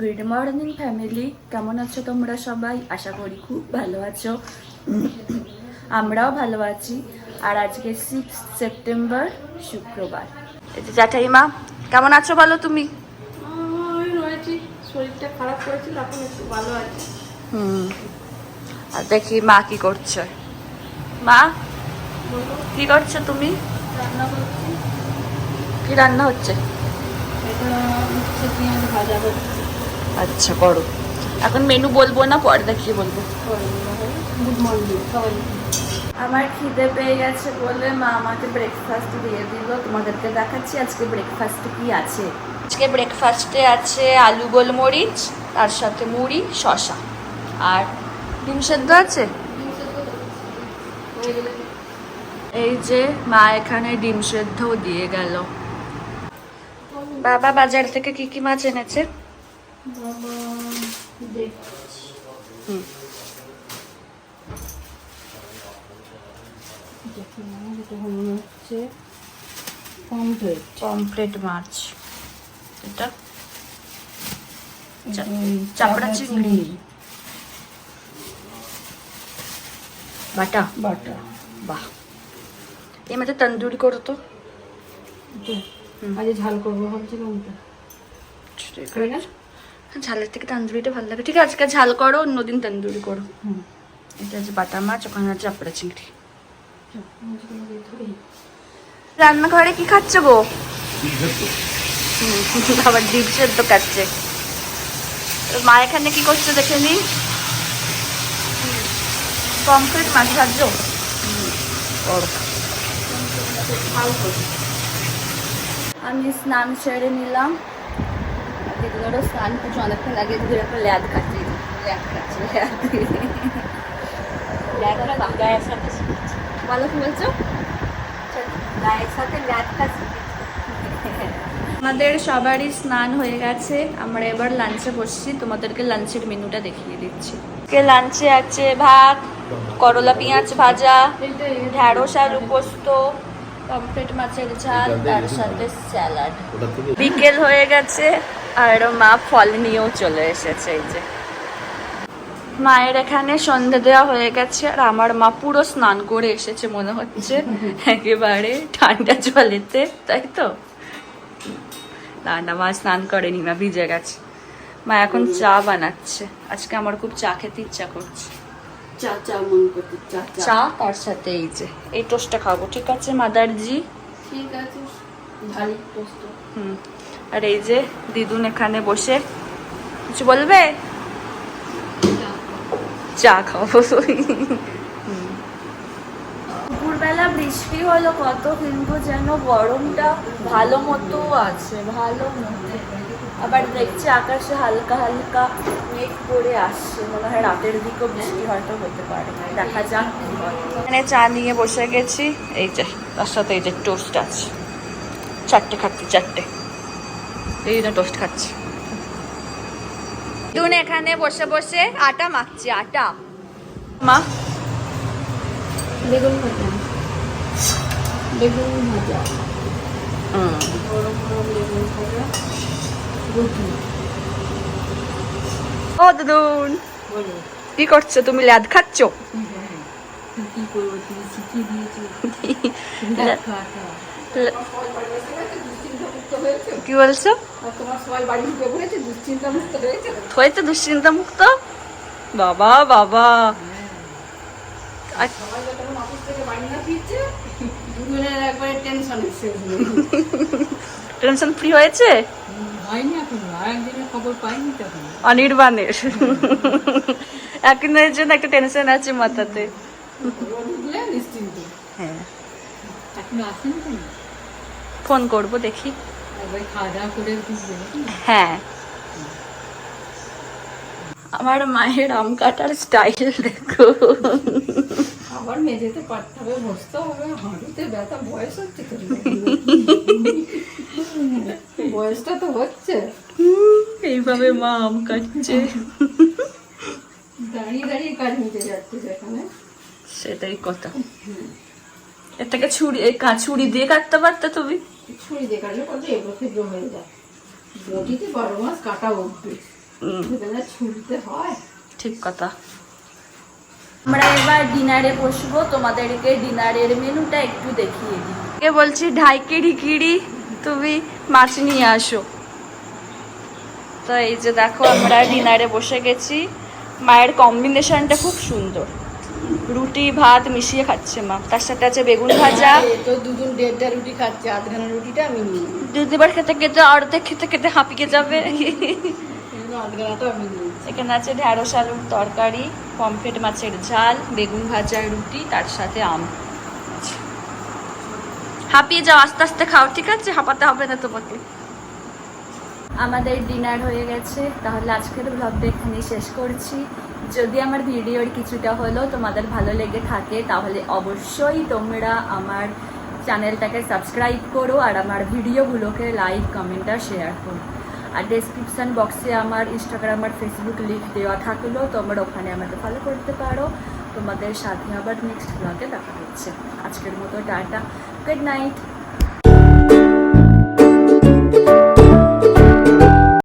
Good morning family কেমন আছো তোমরা সবাই? আশা করি খুব ভালো আছো। আমরাও ভালো আছি। আর আজকে সিক্স সেপ্টেম্বর শুক্রবার। জ্যাঠাইমা কেমন আছো বলো তুমি? রয়েছি। শরীরটা খারাপ করেছিল এখন একটু ভালো আছে। হুম। আর দেখি মা কি করছে। মা কি করছ তুমি? রান্না করছি। কি রান্না হচ্ছে? এটা ভাজা হচ্ছে আচ্ছা করো। এখন মেনু বলব না পরে দেখিয়ে বলব। আমার খিদে পেয়ে গেছে বলে মা আমাকে ব্রেকফাস্ট দিয়ে দিল। তোমাদেরকে দেখাচ্ছি আজকে ব্রেকফাস্টে কি আছে। আজকে ব্রেকফাস্টে আছে আলু গোলমরিচ তার সাথে মুড়ি শশা আর ডিম সেদ্ধ আছে? এই যে মা এখানে ডিম সেদ্ধও দিয়ে গেল। বাবা বাজার থেকে কি কি মাছ এনেছে? বাবা দেখছি হুম হচ্ছে পমফ্রেট পমফ্রেট মাছ এটা চাপড়া চিংড়ি। বাটা? বাটা। বাহ। এই মাঝে তন্দুরি করো তো। আজ ঝাল করব ভাবছিলাম ওটা তাই না ঝালের থেকে তন্দুরিটা ভালো লাগে। ঠিক আছে আজকে ঝাল করো অন্যদিন তন্দুরি করো। হুম। এটা আছে বাটা মাছ ওখানে আছে চাপড়া চিংড়ি। রান্নাঘরে কি খাচ্ছ গো? আবার ডিম সেদ্ধ খাচ্ছে। মা এখানে কি করছে দেখে নি? পমফ্রেট মাছ ভাজছো আমি স্নান সেরে নিলাম। দিদিগুলো স্নান করছে অনেকক্ষণ আগে দিদির একটা ল্যাদ খাচ্ছি ল্যাদ খাচ্ছে ল্যাদ। গায়ের সাথে বলো কি বলছো গায়ের সাথে ল্যাদ খাচ্ছি আমাদের সবারই স্নান হয়ে গেছে। আমরা এবার লাঞ্চে বসছি। তোমাদেরকে লাঞ্চের মেনুটা দেখিয়ে দিচ্ছি। কে লাঞ্চে আছে ভাত করলা পেঁয়াজ ভাজা ঢ্যাঁড়স আলু পোস্ত পমফ্রেট মাছের ঝাল তার সাথে স্যালাড। বিকেল হয়ে গেছে আর মা ফল নিয়েও চলে এসেছে এই যে। মায়ের এখানে সন্ধে দেওয়া হয়ে গেছে আর আমার মা পুরো স্নান করে এসেছে মনে হচ্ছে। একেবারে ঠান্ডা জলেতে তাই তো? না না মা স্নান করেনি মা ভিজে গেছে। মা এখন চা বানাচ্ছে। আজকে আমার খুব চা খেতে ইচ্ছা করছে। চা চা মন করতে চা চা চা তার সাথে এই যে এই টোস্টটা খাব ঠিক আছে মাদারজি? ঠিক আছে ঝালি টোস্ট হুম আর এই যে দিদুন এখানে বসে কিছু বলবে? চা খাব। দুপুরবেলা বৃষ্টি হলো কত কিন্তু যেন গরমটা ভালো মতো আছে ভালো মতো আবার দেখছি আকাশে হালকা হালকা মেঘ করে আসছে। মনে হয় রাতের দিকেও বৃষ্টি হয়তো হতে পারে। দেখা যাক এখানে চা নিয়ে বসে গেছি। এই যে তার সাথে এই যে টোস্ট আছে। চারটে খাচ্ছি চারটে। এই জন্য টোস্ট খাচ্ছি। দুন এখানে বসে বসে আটা মাখছি আটা। মা? বেগুন ভাজা। বেগুন ভাজা। হুম। গরম গরম বেগুন ভাজা। ও দুদুন। কি করছ? তুমি ল্যাদ খাচ্ছ? কি বলছো? হয়েছে? দুশ্চিন্তা মুক্ত বাবা বাবা। টেনশন টেনশন ফ্রি হয়েছে? হয়নি এখন একদিনের খবর পাইনি তখন অনির্বাণের। একদিনের জন্য একটা টেনশন আছে মাথাতে। নিশ্চিন্ত। হ্যাঁ। এখন আসেন কেন? ফোন করব দেখি। খাওয়া দাওয়া করে হ্যাঁ। আমার মায়ের আম কাটার স্টাইল দেখো। আবার মেঝেতে পারতে হবে বসতে হবে হাঁটুতে ব্যথা বয়স হচ্ছে তো। বয়সটা তো হচ্ছে। এইভাবে মা আম কাটছে। দাঁড়িয়ে দাঁড়িয়ে কাজ নিতে যাচ্ছে সেটাই কথা। এর থেকে ছুরি এই ছুরি দিয়ে কাটতে পারতে তুমি? ছুরি দিয়ে কাটলে কত হয়ে যায়। বটিতে বারো মাস কাটা ছুলতে হয়। ঠিক কথা। আমরা এবার ডিনারে বসবো। তোমাদেরকে ডিনারের মেনুটা একটু দেখিয়ে দিই। কে বলছি? ঢাই কিড়ি কিড়ি তুমি মাছ নিয়ে আসো। তো এই যে দেখো আমরা ডিনারে বসে গেছি। মায়ের কম্বিনেশনটা খুব সুন্দর। রুটি ভাত মিশিয়ে খাচ্ছে মা। তার সাথে আছে বেগুন ভাজা। তো দুজন দেড়টা রুটি খাচ্ছে আধখানা রুটিটা আমি নিই। দুবার খেতে খেতে অর্ধেক খেতে খেতে হাঁপিয়ে যাবে। এখানে আছে ঢ্যাঁড়স আলুর তরকারি পমফ্রেট মাছের ঝাল বেগুন ভাজার রুটি তার সাথে আম। হাঁপিয়ে যাও, আস্তে আস্তে খাও, ঠিক আছে? হাঁপাতে হবে না তোমাকে। আমাদের ডিনার হয়ে গেছে। তাহলে আজকের ব্লগটা এখানেই শেষ করছি। যদি আমার ভিডিওর কিছুটা হলো তোমাদের ভালো লেগে থাকে, তাহলে অবশ্যই তোমরা আমার চ্যানেলটাকে সাবস্ক্রাইব করো আর আমার ভিডিওগুলোকে লাইক, কমেন্ট আর শেয়ার করো। আর ডেসক্রিপশন বক্সে আমার ইনস্টাগ্রাম আর ফেসবুক লিঙ্ক দেওয়া থাকলেও তোমরা ওখানে আমাকে ফলো করতে পারো। তোমাদের সাথে আবার নেক্সট ব্লগে দেখা হচ্ছে আজকের মতো টাটা গুড নাইট